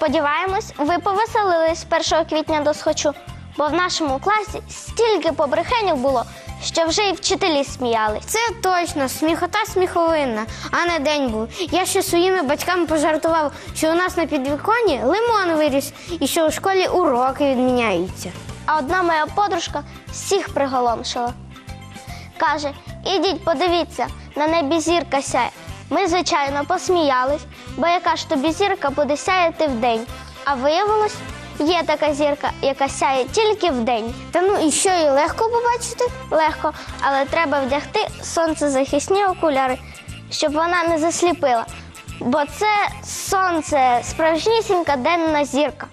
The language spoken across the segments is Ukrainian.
Сподіваємось, ви повеселились з 1 квітня до схочу, бо в нашому класі стільки побрехенів було, що вже і вчителі сміялись. Це точно, сміхота сміховинна, а не день був. Я ще своїми батьками пожартував, що у нас на підвіконні лимон виріс і що у школі уроки відміняються. А одна моя подружка всіх приголомшила. Каже: ідіть, подивіться, на небі зірка сяє. Ми, звичайно, посміялись, бо яка ж тобі зірка буде сяяти вдень. А виявилось, є така зірка, яка сяє тільки вдень. Та ну і що, і легко побачити? Легко, але треба вдягти сонцезахисні окуляри, щоб вона не засліпила. Бо це сонце, справжнісінька денна зірка.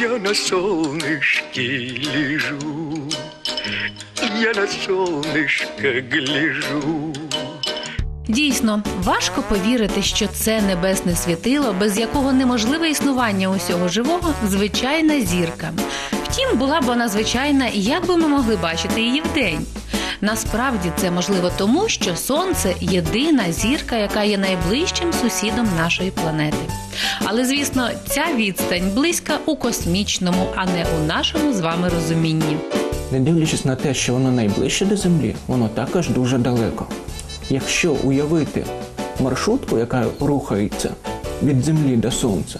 Я на солнышке лежу, я на солнышко гляжу. Дійсно, важко повірити, що це небесне світило, без якого неможливе існування усього живого, звичайна зірка. Втім, була б вона звичайна, як би ми могли бачити її вдень. Насправді це можливо тому, що сонце єдина зірка, яка є найближчим сусідом нашої планети. Але звісно, ця відстань близька у космічному, а не у нашому з вами розумінні. Не дивлячись на те, що воно найближче до Землі, воно також дуже далеко. Якщо уявити маршрутку, яка рухається від Землі до Сонця,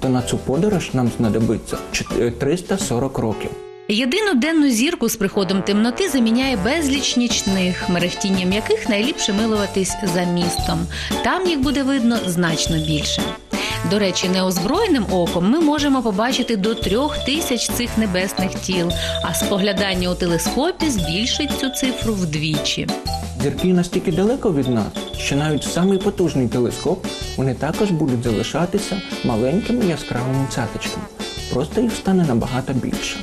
то на цю подорож нам знадобиться чот- 340 років. Єдину денну зірку з приходом темноти заміняє безліч нічних, мерехтінням яких найліпше милуватись за містом. Там їх буде видно значно більше. До речі, неозброєним оком ми можемо побачити до трьох тисяч цих небесних тіл, а споглядання у телескопі збільшить цю цифру вдвічі. Зірки настільки далеко від нас, що навіть самий потужний телескоп вони також будуть залишатися маленькими яскравими цяточками. Просто їх стане набагато більше.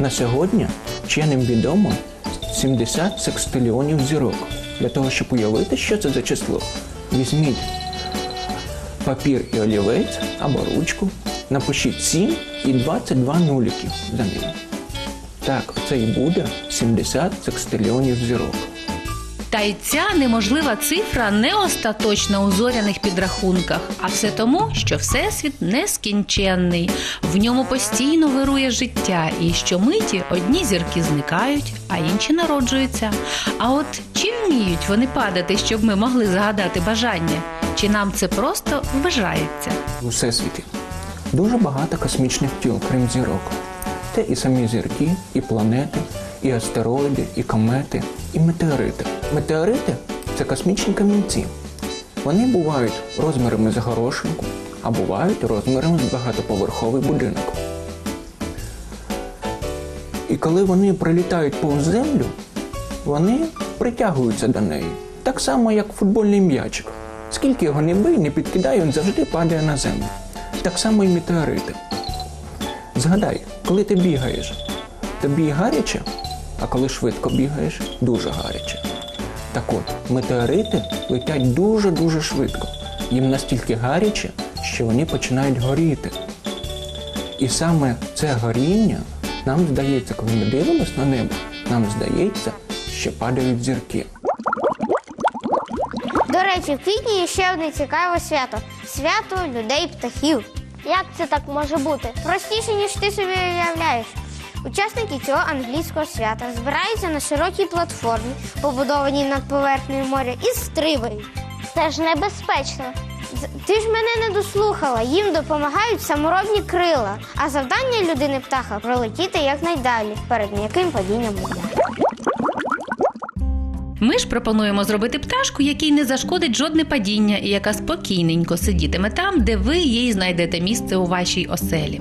На сьогодні вченим відомо 70 секстильйонів зірок. Для того, щоб уявити, що це за число, візьміть папір і олівець або ручку, напишіть 7 і 22 нуліків за ним. Так, це і буде 70 секстильйонів зірок. Та й ця неможлива цифра не остаточна у зоряних підрахунках, а все тому, що всесвіт нескінченний, в ньому постійно вирує життя, і щомиті одні зірки зникають, а інші народжуються. А от чи вміють вони падати, щоб ми могли загадати бажання? Чи нам це просто вважається? у всесвіті. Дуже багато космічних тіл, крім зірок. Це і самі зірки, і планети, і астероїди, і комети, і метеорити. Метеорити це космічні камінці. Вони бувають розмірами з горошинку, а бувають розмірами з багатоповерховий будинок. І коли вони прилітають повз землю, вони притягуються до неї. Так само, як футбольний м'ячик. Скільки його не бий, не підкидай, він завжди падає на землю. Так само і метеорити. Згадай, коли ти бігаєш, тобі гаряче, а коли швидко бігаєш, дуже гаряче. Так от, метеорити летять дуже-дуже швидко. Їм настільки гаряче, що вони починають горіти. І саме це горіння нам здається, коли ми дивимося на небо, нам здається, що падають зірки. До речі, в квітні є ще одне цікаве свято свято людей птахів. Як це так може бути? Простіше, ніж ти собі уявляєш. Учасники цього англійського свята збираються на широкій платформі, побудованій над поверхнею моря, і стрибають. Це ж небезпечно. Ти ж мене не дослухала. Їм допомагають саморобні крила, а завдання людини птаха пролетіти якнайдалі перед м'яким падінням воду. Ми ж пропонуємо зробити пташку, якій не зашкодить жодне падіння, і яка спокійненько сидітиме там, де ви їй знайдете місце у вашій оселі.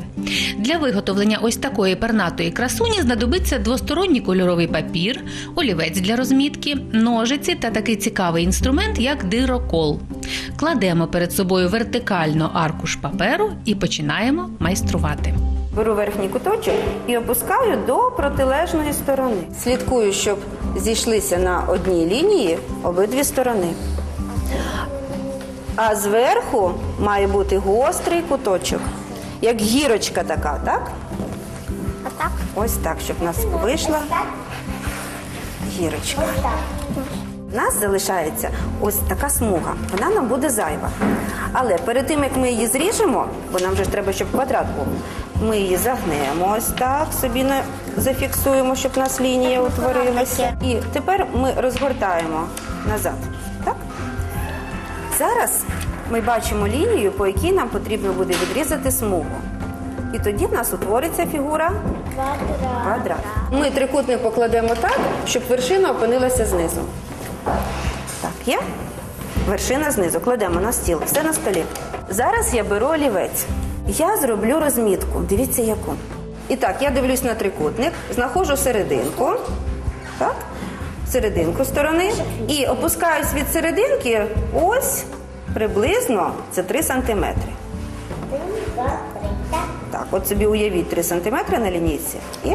Для виготовлення ось такої пернатої красуні знадобиться двосторонній кольоровий папір, олівець для розмітки, ножиці та такий цікавий інструмент, як дирокол. Кладемо перед собою вертикально аркуш паперу і починаємо майструвати. Беру верхній куточок і опускаю до протилежної сторони. Слідкую, щоб зійшлися на одній лінії обидві сторони. А зверху має бути гострий куточок, як гірочка така, так? Отак? Ось так, щоб у нас вийшла гірочка. У нас залишається ось така смуга. Вона нам буде зайва. Але перед тим як ми її зріжемо, бо нам же ж треба, щоб квадрат був, ми її загнемо ось так, собі на- зафіксуємо, щоб у нас лінія утворилася. І тепер ми розгортаємо назад. Так? Зараз ми бачимо лінію, по якій нам потрібно буде відрізати смугу. І тоді в нас утвориться фігура квадрат. Ми трикутник покладемо так, щоб вершина опинилася знизу. Так, є? Вершина знизу. Кладемо на стіл. Все на столі. Зараз я беру олівець. Я зроблю розмітку. Дивіться, яку. І так, я дивлюсь на трикутник, знаходжу серединку. Так? Серединку сторони. І опускаюсь від серединки ось приблизно це 3 сантиметри. Так, от собі уявіть 3 см на лінійці. І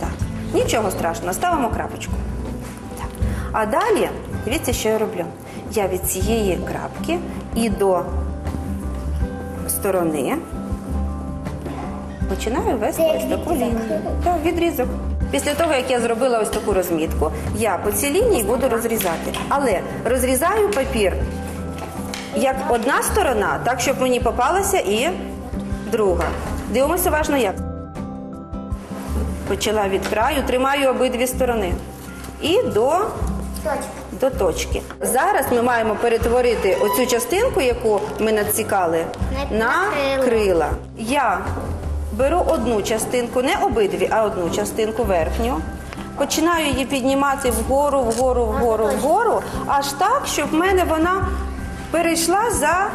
так. Нічого страшного, ставимо крапочку. Так. А далі, дивіться, що я роблю. Я від цієї крапки і до сторони починаю вести ось таку лінію. Так, відрізок. Після того, як я зробила ось таку розмітку, я по цій лінії буду розрізати. Але розрізаю папір як одна сторона, так, щоб мені попалася і друга. Дивимося уважно як. Почала від краю, тримаю обидві сторони. І до, до точки. Зараз ми маємо перетворити оцю частинку, яку ми надсікали, На на крила. крила. Я беру одну частинку, не обидві, а одну частинку верхню. Починаю її піднімати вгору, вгору, вгору, вгору, аж так, щоб в мене вона перейшла за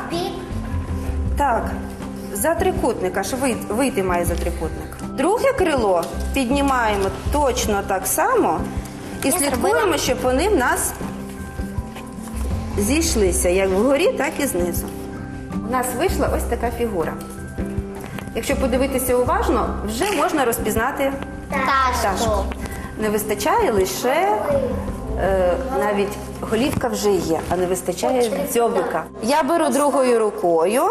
так, за трикутник, аж вийти, вийти має за трикутник. Друге крило піднімаємо точно так само і слідкуємо, щоб вони в нас зійшлися як вгорі, так і знизу. У нас вийшла ось така фігура. Якщо подивитися уважно, вже можна розпізнати пташку. Не вистачає лише е, навіть голівка вже є, а не вистачає дзьобика. Я беру другою рукою,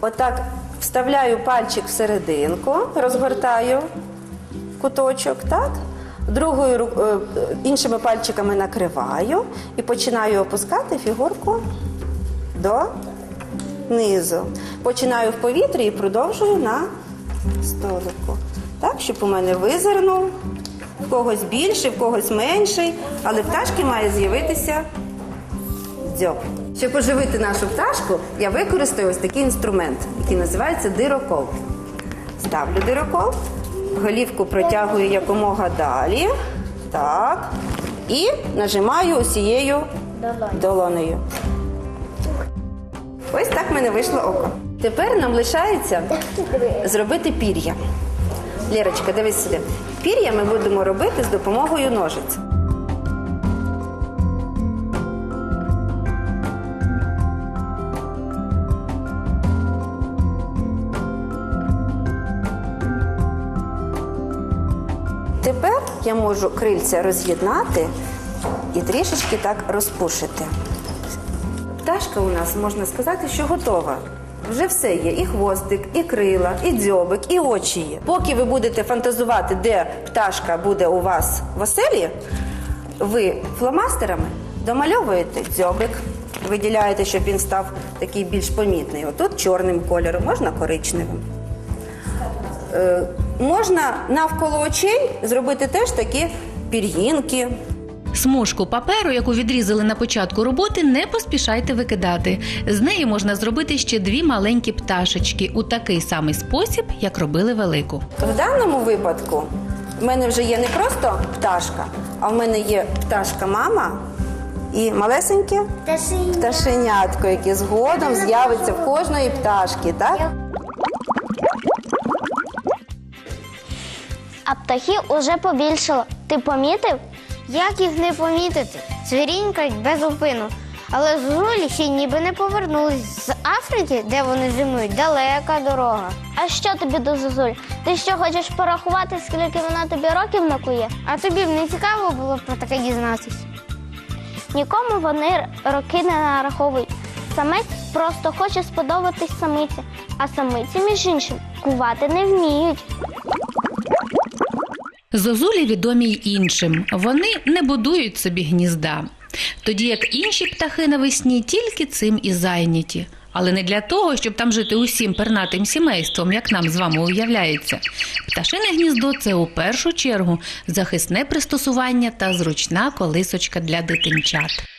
отак вставляю пальчик в серединку, розгортаю куточок, так? Другою е, іншими пальчиками накриваю і починаю опускати фігурку до низу. Починаю в повітрі і продовжую на столику. Так, щоб у мене визирнув, в когось більший, в когось менший, але пташки має з'явитися дзьоб. Щоб оживити нашу пташку, я використаю ось такий інструмент, який називається дирокол. Ставлю дирокол, голівку протягую якомога далі. Так. І нажимаю усією долонею. Ось так в мене вийшло око. Тепер нам лишається зробити пір'я. Лірочка, дивись сюди. Пір'я ми будемо робити з допомогою ножиць. Тепер я можу крильця роз'єднати і трішечки так розпушити. Пташка у нас можна сказати, що готова. Вже все є: і хвостик, і крила, і дзьобик, і очі є. Поки ви будете фантазувати, де пташка буде у вас в оселі, ви фломастерами домальовуєте дзьобик, виділяєте, щоб він став такий більш помітний. Отут чорним кольором, можна коричневим. Е, можна навколо очей зробити теж такі пір'їнки, Смужку паперу, яку відрізали на початку роботи, не поспішайте викидати. З неї можна зробити ще дві маленькі пташечки у такий самий спосіб, як робили велику. В даному випадку в мене вже є не просто пташка, а в мене є пташка-мама і малесеньке пташенятко, яке згодом з'явиться в кожної пташки. Так? А птахів уже побільшало. Ти помітив? Як їх не помітити? Цвірінькають без упину. Але зозулі ще ніби не повернулись з Африки, де вони зимують, далека дорога. А що тобі до зозуль? Ти що хочеш порахувати, скільки вона тобі років накує? А тобі б не цікаво було про таке дізнатись? Нікому вони роки не нараховують. Самець просто хоче сподобатись самиці, а самиці, між іншим, кувати не вміють. Зозулі відомі й іншим. Вони не будують собі гнізда. Тоді як інші птахи навесні тільки цим і зайняті. Але не для того, щоб там жити усім пернатим сімейством, як нам з вами уявляється. Пташине гніздо це у першу чергу захисне пристосування та зручна колисочка для дитинчат.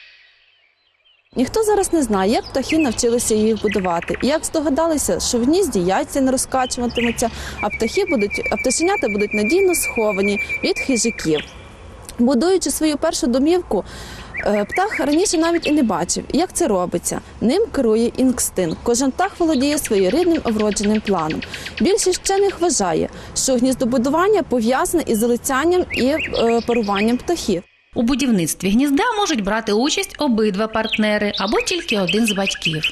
Ніхто зараз не знає, як птахи навчилися їх будувати, і як здогадалися, що в гнізді яйця не розкачуватимуться, а птахи будуть, а пташенята будуть надійно сховані від хижаків. Будуючи свою першу домівку, е, птах раніше навіть і не бачив, як це робиться. Ним керує інстинкт. Кожен птах володіє своєрідним вродженим планом. Більшість вчених вважає, що гніздобудування пов'язане із залицянням і е, паруванням птахів. У будівництві гнізда можуть брати участь обидва партнери або тільки один з батьків.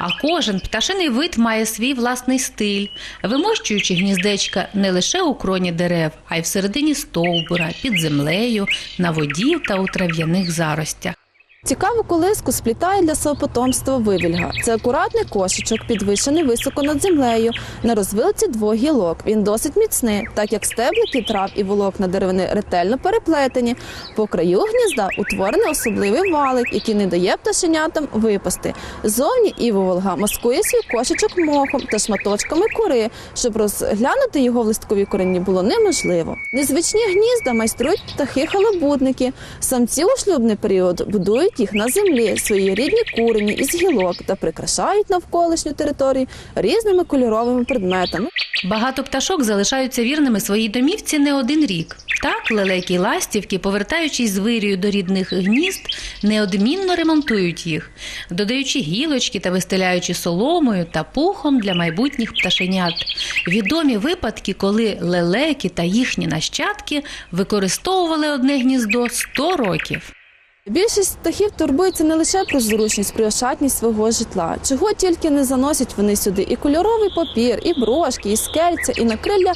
А кожен пташиний вид має свій власний стиль, вимощуючи гніздечка не лише у кроні дерев, а й всередині стовбура, під землею, на воді та у трав'яних заростях. Цікаву колиску сплітає для свого потомства вивільга. Це акуратний кошечок, підвищений високо над землею, на розвилці двох гілок. Він досить міцний, так як стеблики трав і волокна деревини ретельно переплетені. По краю гнізда утворений особливий валик, який не дає пташенятам випасти. Зовні івоволга маскує свій кошечок мохом та шматочками кори, щоб розглянути його в листковій короні було неможливо. Незвичні гнізда майструють птахи-халабудники. Самці у шлюбний період будують їх на землі, свої рідні курені із гілок та прикрашають навколишню територію різними кольоровими предметами. Багато пташок залишаються вірними своїй домівці не один рік. Так, лелеки й ластівки, повертаючись з вирію до рідних гнізд, неодмінно ремонтують їх, додаючи гілочки та вистеляючи соломою та пухом для майбутніх пташенят. Відомі випадки, коли лелеки та їхні нащадки використовували одне гніздо 100 років. Більшість птахів турбується не лише про зручність, про ошатність свого житла, чого тільки не заносять вони сюди: і кольоровий папір, і брошки, і скельця, і накрилля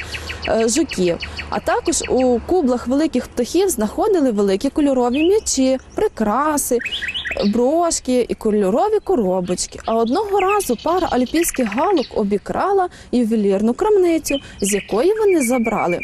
е, жуків. А також у кублах великих птахів знаходили великі кольорові м'ячі, прикраси, брошки і кольорові коробочки. А одного разу пара альпійських галок обікрала ювелірну крамницю, з якої вони забрали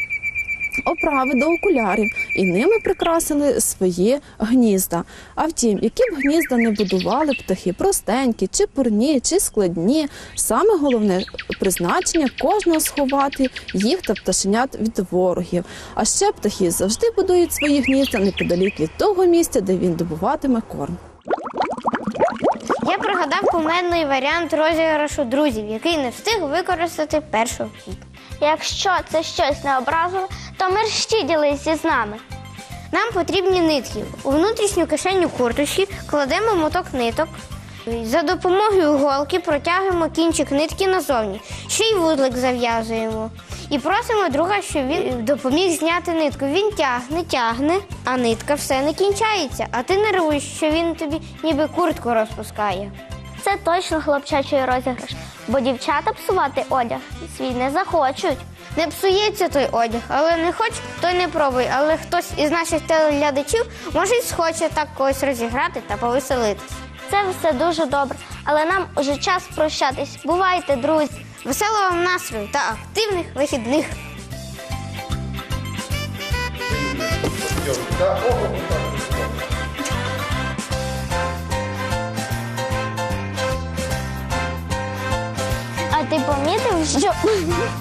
оправи до окулярів і ними прикрасили свої гнізда. А втім, які б гнізда не будували птахи, простенькі, чи пурні, чи складні, саме головне призначення кожного сховати їх та пташенят від ворогів. А ще птахи завжди будують свої гнізда неподалік від того місця, де він добуватиме корм. Я пригадав кумедний варіант розіграшу друзів, який не встиг використати першого квітня. Якщо це щось не образило, то мерщі ділись зі нами. Нам потрібні нитки. У внутрішню кишеню курточки кладемо моток ниток. За допомогою голки протягуємо кінчик нитки назовні, ще й вузлик зав'язуємо. І просимо друга, щоб він допоміг зняти нитку. Він тягне, тягне, а нитка все не кінчається. А ти нервуєш, що він тобі ніби куртку розпускає. Це точно хлопчачий розіграш, бо дівчата псувати одяг свій не захочуть. Не псується той одяг, але не хоч, той не пробуй. Але хтось із наших телеглядачів може й схоче так когось розіграти та повеселитись. Це все дуже добре, але нам уже час прощатись. Бувайте, друзі! Веселого вам настрою та активних вихідних! Ти помітив,